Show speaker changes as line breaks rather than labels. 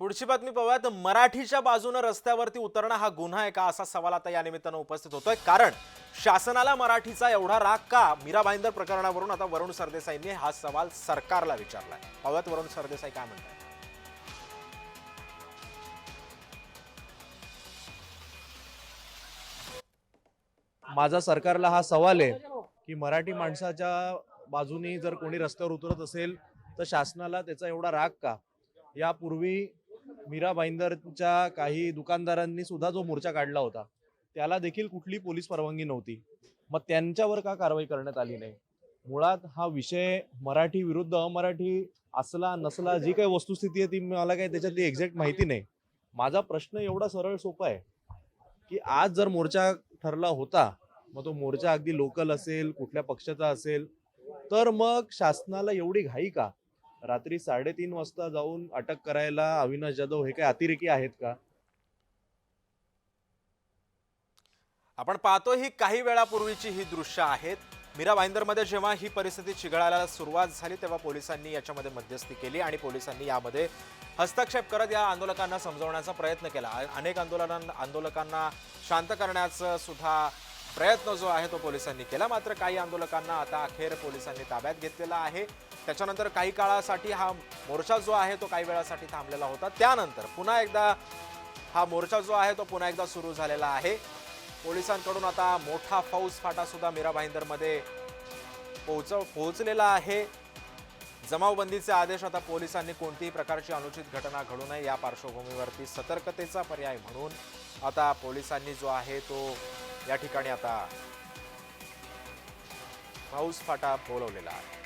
पुढची बातमी पाहूयात. मराठीच्या बाजूनं रस्त्यावरती उतरणं हा गुन्हा आहे का? असा सवाल आता या निमित्तानं उपस्थित होतोय. कारण शासनाला मराठीचा एवढा राग का? मीरा भाईंदर प्रकरणावरून आता वरुण सरदेसाईंनी हा सवाल सरकारला विचारलाय. पाहूयात वरुण सरदेसाई काय म्हणतात
माझा सरकारला हा सवाल आहे की मराठी माणसाच्या बाजूनी जर कोणी रस्त्यावर उतरत असेल तर शासनाला त्याचा एवढा राग का? यापूर्वी मीरा भाईंदरच्या काही दुकानदारांनी सुद्धा जो मोर्चा काढला होता त्याला देखील कुठली पोलीस परवानगी नव्हती. मग त्यांच्यावर का कारवाई करण्यात आली नाही? मुळात हा विषय मराठी विरुद्ध अमराठी असला नसला जी काही वस्तुस्थिती आहे ती मला काही त्याच्यातली एक्झॅक्ट माहिती नाही. माझा प्रश्न एवढा सरळ सोपा आहे की आज जर मोर्चा ठरला होता मग तो मोर्चा अगदी लोकल असेल कुठल्या पक्षाचा असेल तर मग शासनाला एवढी घाई का? रात्री साडेतीन वाजता जाऊन अटक करायला अविनाश जाधव हे काही अतिरेकी आहेत का?
आपण पाहतो ही काही वेळापूर्वीची ही दृश्य आहेत. मीरा भाईंदरमध्ये जेव्हा ही परिस्थिती चिघळायला सुरुवात झाली तेव्हा पोलिसांनी याच्यामध्ये मध्यस्थी केली आणि पोलिसांनी यामध्ये हस्तक्षेप करत या आंदोलकांना समजवण्याचा प्रयत्न केला. अनेक आंदोलनां आंदोलकांना शांत करण्याचा सुद्धा प्रयत्न जो आहे तो पोलिसांनी केला. मात्र काही आंदोलकांना आता अखेर पोलिसांनी ताब्यात घेतलेला आहे. त्याच्यानंतर काही काळासाठी हा मोर्चा जो आहे तो काही वेळासाठी थांबलेला होता. त्यानंतर पुन्हा एकदा हा मोर्चा जो आहे तो पुन्हा एकदा सुरू झालेला आहे. पोलिसांकडून आता मोठा फौज फाटा सुद्धा मीरा भाईंदरमध्ये पोहोच पोहोचलेला आहे. जमावबंदीचे आदेश आता पोलिसांनी कोणतीही प्रकारची अनुचित घटना घडू नये या पार्श्वभूमीवरती सतर्कतेचा पर्याय म्हणून आता पोलिसांनी जो आहे तो या ठिकाणी आता पाऊस फाटा बोलवलेला आहे.